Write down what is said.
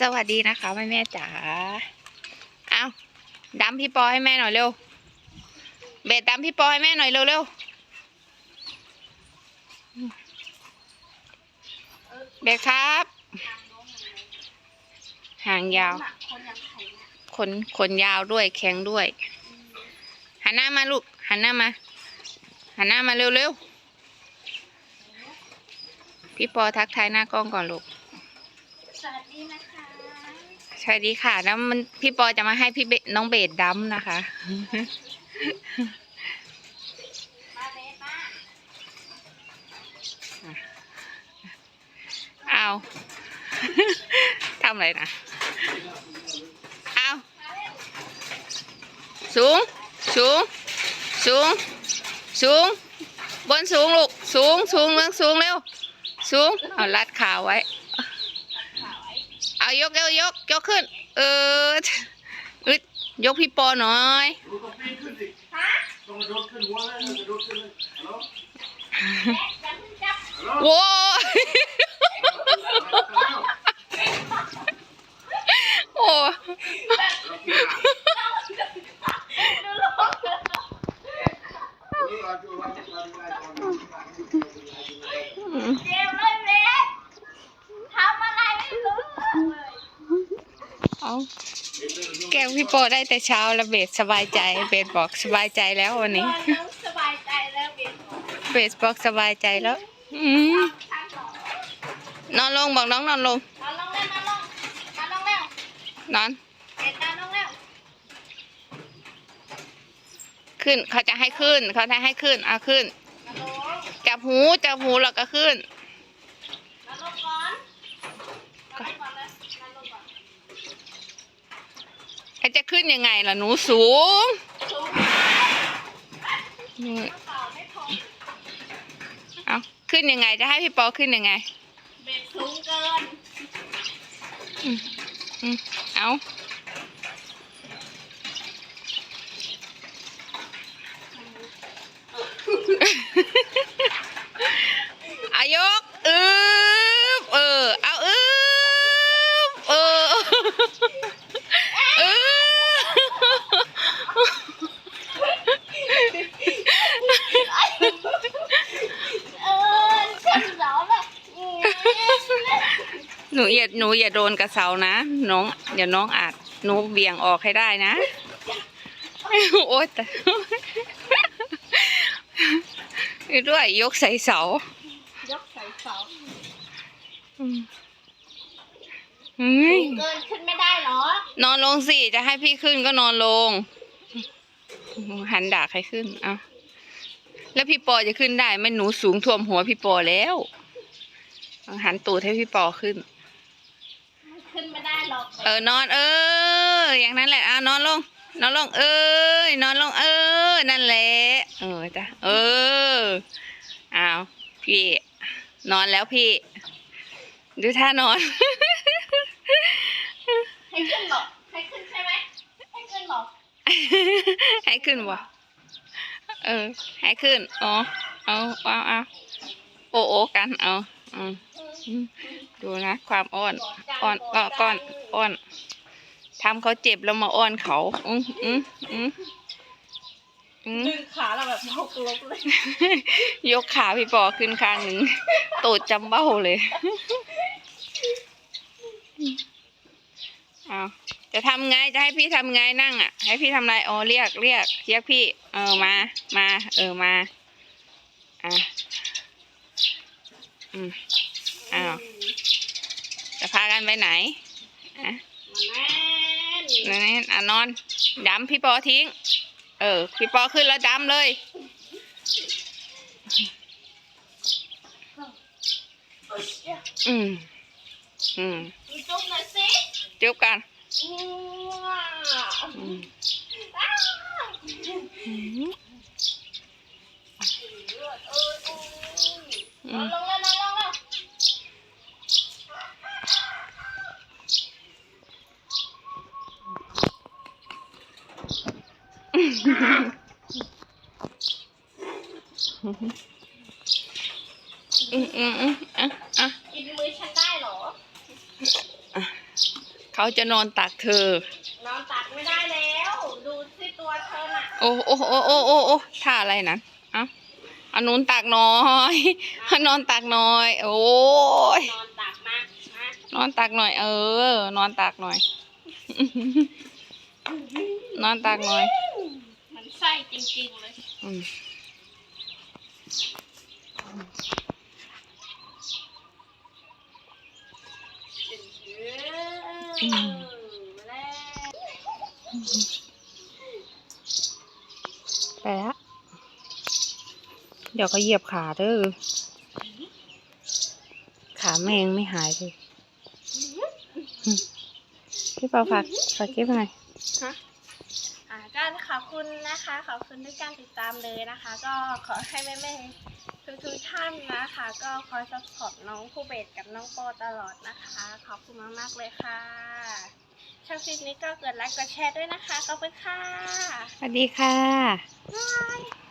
สวัสดีนะคะแม่แม่จ๋า เอาดำพี่ปอให้แม่หน่อยเร็ว เบสดำพี่ปอให้แม่หน่อยเร็วเร็วเบสครับ หางยาว ขนขนยาวด้วยแข็งด้วย หันหน้ามาลูก หันหน้ามา หันหน้ามาเร็วเร็วพี่ปอทักทายหน้ากล้องก่อนลูก สวัสดีนะคะ วัสดีค่ะ แล้วมันพี่ปอจะมาให้พี่เบน้องเบสดัมนะคะมาเบสมาเอาทำอะไรนะ เอาสูง สูง สูง สูง บนสูงลูก สูง สูงเรื่องสูงเร็ว สูง เอารัดขาไว้ เอายกเร็วยกยกขึ้น เอออึดยกพี่ปอหน่อยดูก็ปีนขึ้นสิต้องกระโดดขึ้นหัวเลยกระโดดขึ้นเลยฮัลโหลอย่าเพิ่งจับ ฮัลโหล โว้ยโอ้ ดูลูกเกมเลยเบสทำอะไรไม่รู้เลย เอา แกล้งพี่ปอได้แต่เช้าแล้วเบสสบายใจ เบสบอกสบายใจแล้ววันนี้ตอนน้องสบายใจแล้วเบสบอกเบสบอกสบายใจแล้ว อืมทางสองนอนลงบอกน้องนอนลงมาลงเร็วมาลงมาลงเร็วนอนเบสมาลงเร็วขึ้นเขาจะให้ขึ้น เขาจะให้ขึ้นเอาขึ้นมาลงจับหูจับหูแล้วก็ขึ้นมาลงก่อนมาลงก่อนเลยมาลงก่อน เขาจะขึ้นยังไงล่ะหนูสูงสูงนี่กระเป๋าไม่พอเอาขึ้นยังไงจะให้พี่ปอขึ้นยังไงเบสสูงเกินอืมเอาอายกอึบเออ เอาอึบเอออึบ เออฉันเหลาแบบอืม หนูอย่าหนูอย่าโดนกระเสานะน้องเดี๋ยวน้องอาจหนูเบี่ยงออกให้ได้นะ โอ๊ยแต่นี่ด้วยยกใส่เสา ยกใส่เสาอืมเฮ้ยเกินขึ้นไม่ได้เหรอ นอนลงสิ จะให้พี่ขึ้นก็นอนลง หันด่าใครขึ้นเอาแล้วพี่ปอจะขึ้นได้ไหมหนูสูงท่วมหัวพี่ปอแล้วเอาหันตูดให้พี่ปอขึ้น ขึ้นไม่ได้หรอกเออนอน เออ อย่างนั้นแหละอะนอนลง นอนลง เอ้ยนอนลงเออ นั่นแหละเออจ้ะเอออ้าวพี่ นอนแล้วพี่ ดูท่านอน ให้ขึ้นหรอกให้ขึ้นใช่ไหมให้ขึ้นหรอกให้ขึ้นวะเออให้ขึ้นอ๋อเอาเอาเอาโอโอกันเอาอืมอืม ดูนะ ความอ้อนอ้อนอ้อนก้อนอ้อนทำเขาเจ็บแล้วมาอ้อนเขา อืมอืมอืมอืมดึงขาเราแบบยกลบเลย ยกขาพี่ปอขึ้นข้างหนึ่งตูดจำเบ้าเลยเอาจะทำไงจะให้พี่ทำไงนั่งอะ ให้พี่ทำอะไรอ๋อเรียกเรียกเรียกพี่ เออมา มา เออมา อะอืม อ้าวจะพากันไปไหนอะมาแน่นนั่นอะนอนดำพี่ปอทิ้ง เออ พี่ปอขึ้นแล้วดำเลยอืมอืมดูจุ๊บหน่อยสิจุบกันว้าวอืม อ้าว อืม เลือดเอ้ยโอ้ย อื นอน ม ลงแล้วนอนลงแล้ว อืมอืมอืมอะอะกินมือฉันได้เหรอ เขาจะนอนตักเธอ นอนตักไม่ได้แล้ว ดูสิตัวเธอน่ะ โอ้โอ้โอ้โอ้โอ้โอ้ท่าอะไรนั้นเอ้าเอานุนตักหน้อยเอานอนตักหน้อย โอ้ยนอนตักมามานอนตักหน่อย เออ นอนตักหน่อย นอนตักหน่อยมัน ไส้จริงๆเลยอืมเออแล้วไปละเดี๋ยวก็เหยียบขาเด้อขาแมงไม่หายเลยอืมพี่เปาฝากฝากเก็บหน่อยอ่า ก็ขอบคุณนะคะ ขอบคุณทุกการติดตามเลยนะคะ ก็ขอให้แม่ๆทุกทุกๆท่านนะคะ ก็คอยสปอร์ตน้องผู้เบสกับน้องโปตลอดนะคะ ขอบคุณมากๆเลยค่ะชอบคลิปนี้ก็กดไลค์กดแชร์ด้วยนะคะขอบคุณค่ะสวัสดีค่ะบ๊ายบาย